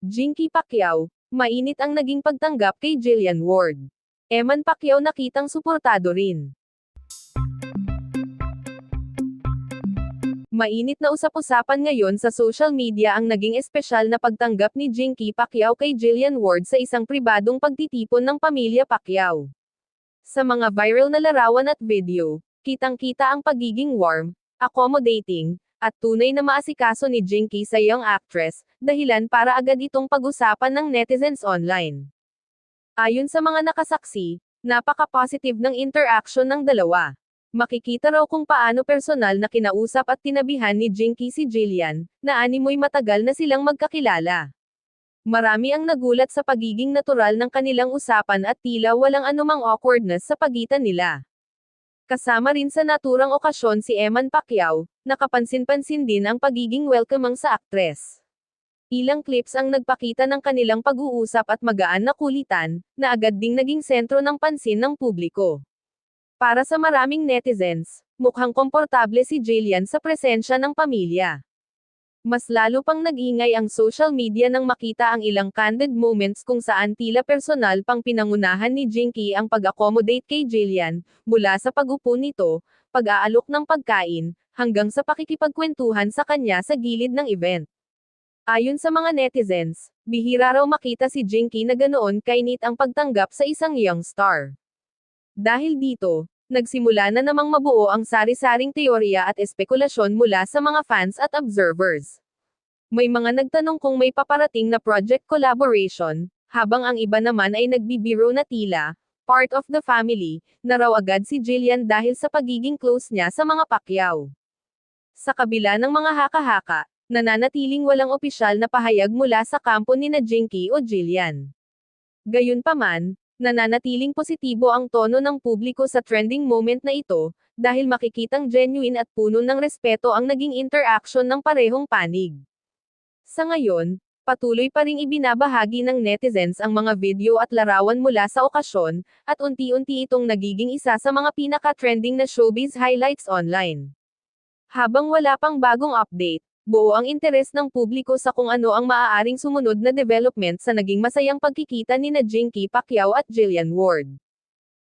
Jinky Pacquiao, mainit ang naging pagtanggap kay Jillian Ward. Eman Pacquiao nakitang suportado rin. Mainit na usap-usapan ngayon sa social media ang naging espesyal na pagtanggap ni Jinky Pacquiao kay Jillian Ward sa isang pribadong pagtitipon ng pamilya Pacquiao. Sa mga viral na larawan at video, kitang-kita ang pagiging warm, accommodating, at tunay na maasikaso ni Jinky sa young actress, dahilan para agad itong pag-usapan ng netizens online. Ayon sa mga nakasaksi, napaka-positive ng interaction ng dalawa. Makikita raw kung paano personal na kinausap at tinabihan ni Jinky si Jillian, na animoy matagal na silang magkakilala. Marami ang nagulat sa pagiging natural ng kanilang usapan at tila walang anumang awkwardness sa pagitan nila. Kasama rin sa naturang okasyon si Eman Pacquiao, nakapansin-pansin din ang pagiging welcoming sa aktres. Ilang clips ang nagpakita ng kanilang pag-uusap at magaan na kulitan, na agad ding naging sentro ng pansin ng publiko. Para sa maraming netizens, mukhang komportable si Jillian sa presensya ng pamilya. Mas lalo pang nag-ingay ang social media nang makita ang ilang candid moments kung saan tila personal pang pinangunahan ni Jinky ang pag-accommodate kay Jillian, mula sa pag-upo nito, pag-aalok ng pagkain, hanggang sa pakikipagkwentuhan sa kanya sa gilid ng event. Ayon sa mga netizens, bihira raw makita si Jinky na ganoon kainit ang pagtanggap sa isang young star. Dahil dito, nagsimula na namang mabuo ang sari-saring teorya at espekulasyon mula sa mga fans at observers. May mga nagtanong kung may paparating na project collaboration, habang ang iba naman ay nagbibiro na tila, part of the family, na raw agad si Jillian dahil sa pagiging close niya sa mga Pacquiao. Sa kabila ng mga haka-haka, nananatiling walang opisyal na pahayag mula sa kampo ni na Jinky o Jillian. Gayunpaman, nananatiling positibo ang tono ng publiko sa trending moment na ito, dahil makikitang genuine at puno ng respeto ang naging interaction ng parehong panig. Sa ngayon, patuloy pa ring ibinabahagi ng netizens ang mga video at larawan mula sa okasyon, at unti-unti itong nagiging isa sa mga pinaka-trending na showbiz highlights online. Habang wala pang bagong update, buo ang interes ng publiko sa kung ano ang maaaring sumunod na development sa naging masayang pagkikita ni na Jinky Pacquiao at Jillian Ward.